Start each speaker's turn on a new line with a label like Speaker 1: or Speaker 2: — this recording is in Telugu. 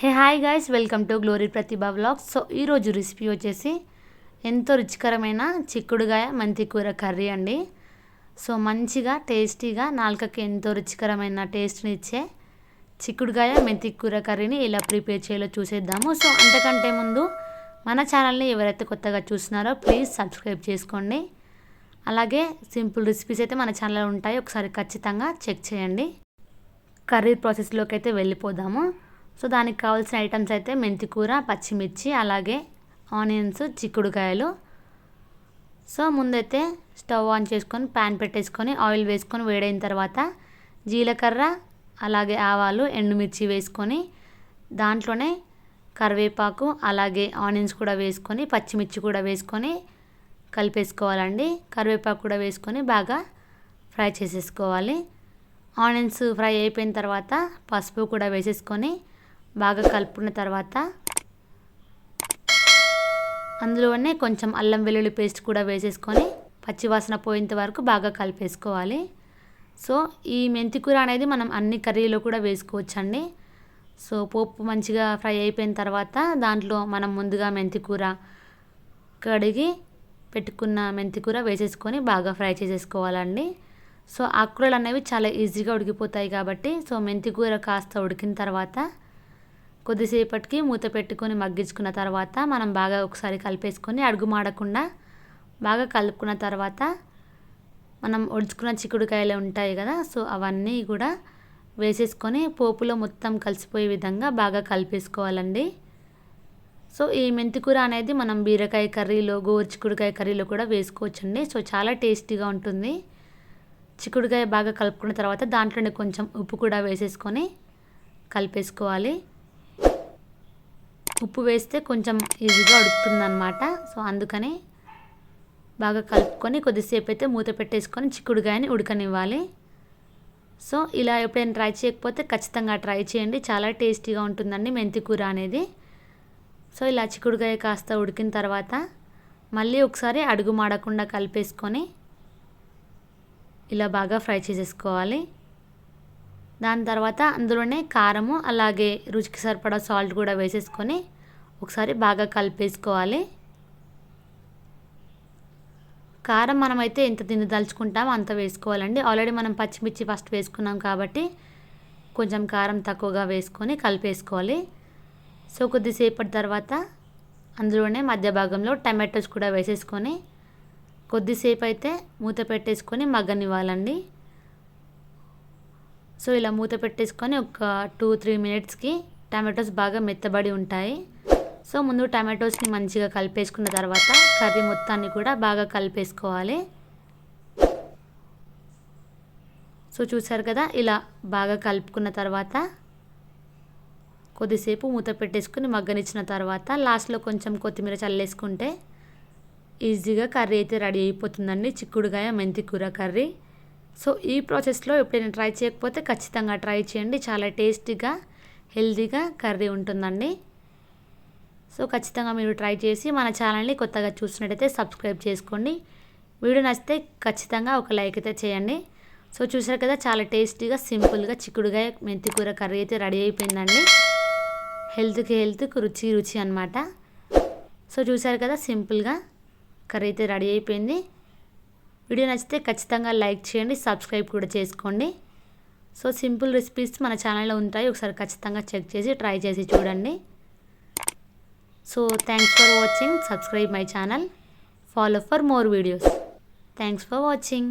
Speaker 1: Hey hi guys welcome to Glory Prathibha vlogs so ఈరోజు రెసిపీ వచ్చేసి ఎంతో రుచికరమైన చిక్కుడుగాయ మెంతి కూర కర్రీ అండి. సో మంచిగా టేస్టీగా నాలుకకి ఎంతో రుచికరమైన టేస్ట్ని ఇచ్చే చిక్కుడుగాయ మెంతి కూర కర్రీని ఎలా ప్రిపేర్ చేయాలో చూసేద్దాము. సో అంతకంటే ముందు మన ఛానల్ని ఎవరైతే కొత్తగా చూస్తున్నారో ప్లీజ్ సబ్స్క్రైబ్ చేసుకోండి. అలాగే సింపుల్ రెసిపీస్ అయితే మన ఛానల్లో ఉంటాయి. ఒకసారి ఖచ్చితంగా చెక్ చేయండి. కర్రీ ప్రాసెస్లోకి అయితే వెళ్ళిపోదాము. సో దానికి కావాల్సిన ఐటమ్స్ అయితే మెంతికూర పచ్చిమిర్చి అలాగే ఆనియన్స్ చిక్కుడుకాయలు. సో ముందైతే స్టవ్ ఆన్ చేసుకొని ప్యాన్ పెట్టేసుకొని ఆయిల్ వేసుకొని వేడైన తర్వాత జీలకర్ర అలాగే ఆవాలు ఎండుమిర్చి వేసుకొని దాంట్లోనే కరివేపాకు అలాగే ఆనియన్స్ కూడా వేసుకొని పచ్చిమిర్చి కూడా వేసుకొని కలిపేసుకోవాలండి. కరివేపాకు కూడా వేసుకొని బాగా ఫ్రై చేసేసుకోవాలి. ఆనియన్స్ ఫ్రై అయిపోయిన తర్వాత పసుపు కూడా వేసేసుకొని బాగా కలుపుకున్న తర్వాత అందులోనే కొంచెం అల్లం వెల్లుల్లి పేస్ట్ కూడా వేసేసుకొని పచ్చివాసన పోయేంత వరకు బాగా కలిపేసుకోవాలి. సో ఈ మెంతికూర అనేది మనం అన్ని కర్రీలో కూడా వేసుకోవచ్చండి. సో పోపు మంచిగా ఫ్రై అయిపోయిన తర్వాత దాంట్లో మనం ముందుగా మెంతికూర కడిగి పెట్టుకున్న మెంతికూర వేసేసుకొని బాగా ఫ్రై చేసేసుకోవాలండి. సో ఆకుకూరలు అనేవి చాలా ఈజీగా ఉడికిపోతాయి కాబట్టి సో మెంతికూర కాస్త ఉడికిన తర్వాత కొద్దిసేపటికి మూత పెట్టుకొని మగ్గించుకున్న తర్వాత మనం బాగా ఒకసారి కలిపేసుకొని అడుగు మాడకుండా బాగా కలుపుకున్న తర్వాత మనం ఒడుచుకున్న చిక్కుడుకాయలు ఉంటాయి కదా సో అవన్నీ కూడా వేసేసుకొని పోపులో మొత్తం కలిసిపోయే విధంగా బాగా కలిపేసుకోవాలండి. సో ఈ మెంతికూర అనేది మనం బీరకాయ కర్రీలో గోరుచిక్కుడుకాయ కర్రీలో కూడా వేసుకోవచ్చండి. సో చాలా టేస్టీగా ఉంటుంది. చిక్కుడుకాయ బాగా కలుపుకున్న తర్వాత దాంట్లోనే కొంచెం ఉప్పు కూడా వేసేసుకొని కలిపేసుకోవాలి. ఉప్పు వేస్తే కొంచెం ఈజీగా ఉడుకుతుందన్నమాట. సో అందుకని బాగా కలుపుకొని కొద్దిసేపు అయితే మూత పెట్టేసుకొని చిక్కుడుకాయని ఉడకనివ్వాలి. సో ఇలా ఎప్పుడైనా ట్రై చేయకపోతే ఖచ్చితంగా ట్రై చేయండి. చాలా టేస్టీగా ఉంటుందండి మెంతి కూర అనేది. సో ఇలా చిక్కుడుకాయ కాస్త ఉడికిన తర్వాత మళ్ళీ ఒకసారి అడుగు మాడకుండా కలిపేసుకొని ఇలా బాగా ఫ్రై చేసేసుకోవాలి. దాని తర్వాత అందులోనే కారము అలాగే రుచికి సరిపడా సాల్ట్ కూడా వేసేసుకొని ఒకసారి బాగా కలిపేసుకోవాలి. కారం మనమైతే ఎంత తినదలుచుకుంటామో అంత వేసుకోవాలండి. ఆల్రెడీ మనం పచ్చిమిర్చి ఫస్ట్ వేసుకున్నాం కాబట్టి కొంచెం కారం తక్కువగా వేసుకొని కలిపేసుకోవాలి. సో కొద్దిసేపటి తర్వాత అందులోనే మధ్య భాగంలో టమాటోస్ కూడా వేసేసుకొని కొద్దిసేపు అయితే మూత పెట్టేసుకొని మగ్గనివ్వాలండి. సో ఇలా మూత పెట్టేసుకొని ఒక టూ త్రీ మినిట్స్కి టమాటోస్ బాగా మెత్తబడి ఉంటాయి. సో ముందు టమాటోస్ని మంచిగా కలిపేసుకున్న తర్వాత కర్రీ మొత్తాన్ని కూడా బాగా కలిపేసుకోవాలి. సో చూసారు కదా ఇలా బాగా కలుపుకున్న తర్వాత కొద్దిసేపు మూత పెట్టేసుకుని మగ్గనిచ్చిన తర్వాత లాస్ట్లో కొంచెం కొత్తిమీర చల్లేసుకుంటే ఈజీగా కర్రీ అయితే రెడీ అయిపోతుందండి. చిక్కుడుగాయ మెంతి కూర కర్రీ. సో ఈ ప్రాసెస్లో ఎప్పుడైనా ట్రై చేయకపోతే ఖచ్చితంగా ట్రై చేయండి. చాలా టేస్టీగా హెల్తీగా కర్రీ ఉంటుందండి. సో ఖచ్చితంగా మీరు ట్రై చేసి మన ఛానల్ని కొత్తగా చూసినట్టయితే సబ్స్క్రైబ్ చేసుకోండి. వీడియో నచ్చితే ఖచ్చితంగా ఒక లైక్ అయితే చేయండి. సో చూసారు కదా చాలా టేస్టీగా సింపుల్గా చిక్కుడుగా మెంతి కూర కర్రీ అయితే రెడీ అయిపోయిందండి. హెల్త్కి హెల్త్కి రుచి రుచి అనమాట సో చూసారు కదా సింపుల్గా కర్రీ అయితే రెడీ అయిపోయింది. వీడియో నచ్చితే ఖచ్చితంగా లైక్ చేయండి సబ్స్క్రైబ్ కూడా చేసుకోండి. సో సింపుల్ రెసిపీస్ మన ఛానల్లో ఉంటాయి. ఒకసారి ఖచ్చితంగా చెక్ చేసి ట్రై చేసి చూడండి. So thanks for watching subscribe my channel follow for more videos thanks for watching